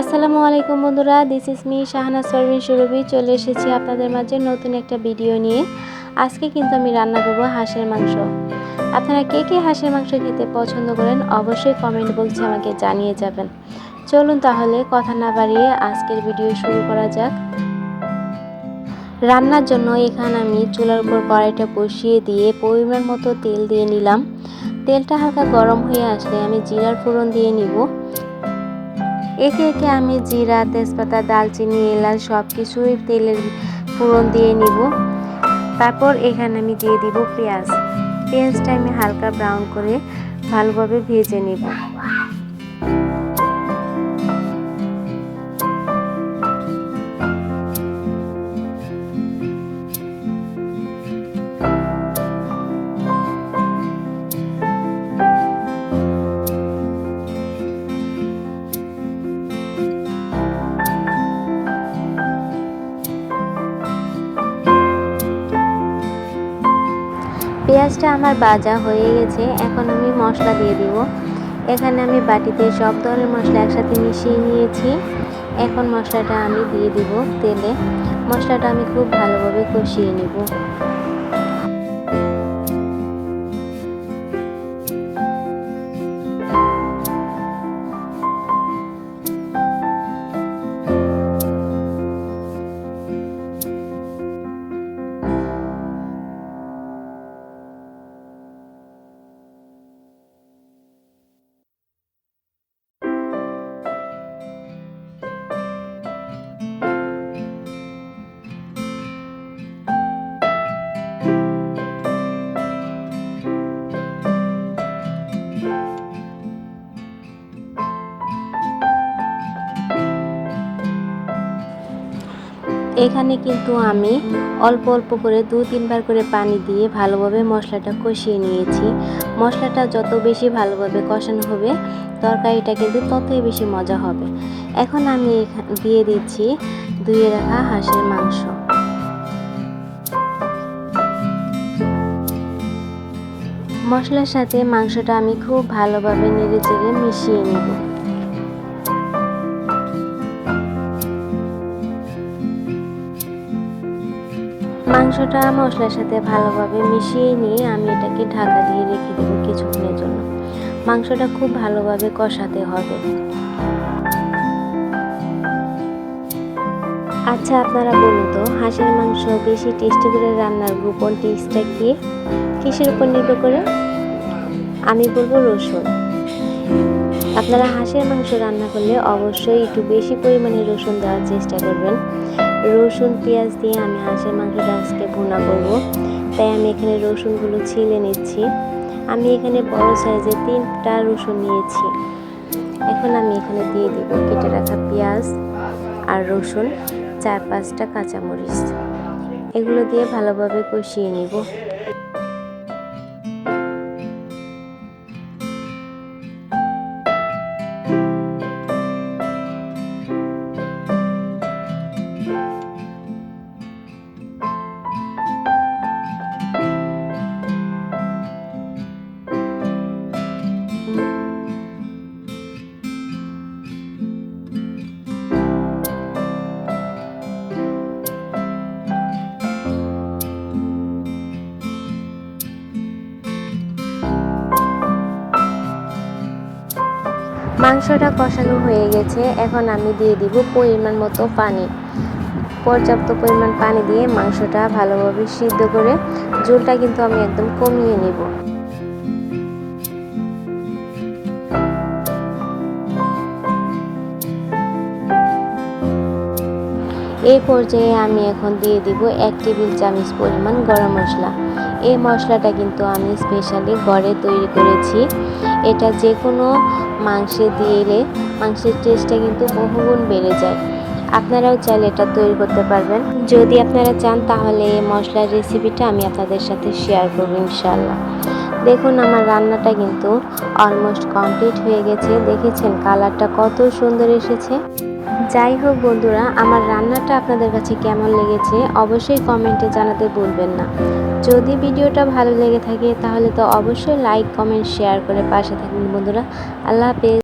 আসসালামু আলাইকুম বন্ধুরা this is me Shahana Sarbin Surabhi. চলে এসেছি আপনাদের মাঝে নতুন একটা ভিডিও নিয়ে। আজকে কিন্তু আমি রান্না করব হাঁসের মাংস। আপনারা কে কে হাঁসের মাংস খেতে পছন্দ করেন, অবশ্যই কমেন্ট বক্সে আমাকে জানিয়ে যাবেন। চলুন তাহলে কথা না বাড়িয়ে আজকের ভিডিও শুরু করা যাক। রান্নার জন্য এখানে আমি চুলার উপর কড়াইটা বসিয়ে দিয়ে পরিমাণ মতো তেল দিয়ে নিলাম। তেলটা হালকা গরম হয়ে আসলে আমি জিরার ফোড়ন দিয়ে নিব। একে একে আমি জিরা, তেজপাতা, দালচিনি, এলাচ সব কিছুই তেলের ফোড়ন দিয়ে নিব। তারপর এখানে আমি দিয়ে দিব পেঁয়াজ। পেঁয়াজটা আমি হালকা ব্রাউন করে ভালোভাবে ভেজে নিব। পেঁয়াজটা আমার বাজা হয়ে গেছে, এখন আমি মশলা দিয়ে দিব। এখানে আমি বাটিতে সব ধরনের মশলা একসাথে মিশিয়ে নিয়েছি। এখন মশলাটা আমি দিয়ে দিব তেলে। মশলাটা আমি খুব ভালোভাবে কষিয়ে নিব। এখানে কিন্তু আমি অল্প অল্প করে দু তিনবার করে পানি দিয়ে ভালোভাবে মশলাটা কষিয়ে নিয়েছি। মশলাটা যত বেশি ভালোভাবে কষানো হবে, তরকারিটা কিন্তু ততই বেশি মজা হবে। এখন আমি দিয়ে দিচ্ছি ধুয়ে রাখা হাঁসের মাংস। মশলার সাথে মাংসটা আমি খুব ভালোভাবে নেড়ে চেড়ে মিশিয়ে নেব। মাংসটা মশলার সাথে ভালোভাবে মিশিয়ে নিয়ে আমি এটাকে ঢাকা দিয়ে রেখে দেবো কিছুক্ষণের জন্য। মাংসটা খুব ভালোভাবে কষাতে হবে। আচ্ছা আপনারা বলুন তো, হাঁসের মাংস বেশি টেস্টি করে রান্নার গোপন টিপসটা কি? কিসের উপর নির্ভর করে? আমি বলব রসুন। আপনারা হাঁসের মাংস রান্না করলে অবশ্যই একটু বেশি পরিমাণে রসুন দেওয়ার চেষ্টা করবেন। রসুন, পেঁয়াজ দিয়ে আমি হাঁসের মাংসটা আজকে ভুনা করব। তাই আমি এখানে রসুনগুলো ছিলে নিচ্ছি। আমি এখানে বড় সাইজে তিনটা রসুন নিয়েছি। এখন আমি এখানে দিয়ে দিব কেটে রাখা পেঁয়াজ আর রসুন, চার পাঁচটা কাঁচামরিচ। এগুলো দিয়ে ভালোভাবে কষিয়ে নিব। মাংসটা কষানো হয়ে গেছে, এখন আমি দিয়ে দিব পরিমাণ মতো পানি। পর্যাপ্ত পরিমাণ পানি দিয়ে মাংসটা ভালোভাবে সিদ্ধ করে ঝোলটা কিন্তু আমি একদম কমিয়ে নেব। এই পর্যায়ে আমি এখন দিয়ে দিব এক টেবিল চামচ পরিমাণ গরম মশলা। এই মশলাটা কিন্তু আমি স্পেশালি ঘরে তৈরি করেছি। এটা যে কোনো মাংসে দিলে মাংসের টেস্টটা কিন্তু বহুগুণ বেড়ে যায়। আপনারাও চাইলে এটা তৈরি করতে পারবেন। যদি আপনারা চান তাহলে এই মশলার রেসিপিটা আমি আপনাদের সাথে শেয়ার করব ইনশাল্লাহ দেখুন আমার রান্নাটা কিন্তু অলমোস্ট কমপ্লিট হয়ে গেছে। দেখেছেন কালারটা কত সুন্দর এসেছে। যাই হোক বন্ধুরা, আমার রান্নাটা আপনাদের কাছে কেমন লেগেছে অবশ্যই কমেন্টে জানাতে ভুলবেন না। যদি ভিডিওটা ভালো লেগে থাকে, তাহলে তো অবশ্যই লাইক কমেন্ট শেয়ার করে পাশে থাকবেন বন্ধুরা। আল্লাহ হাফেজ।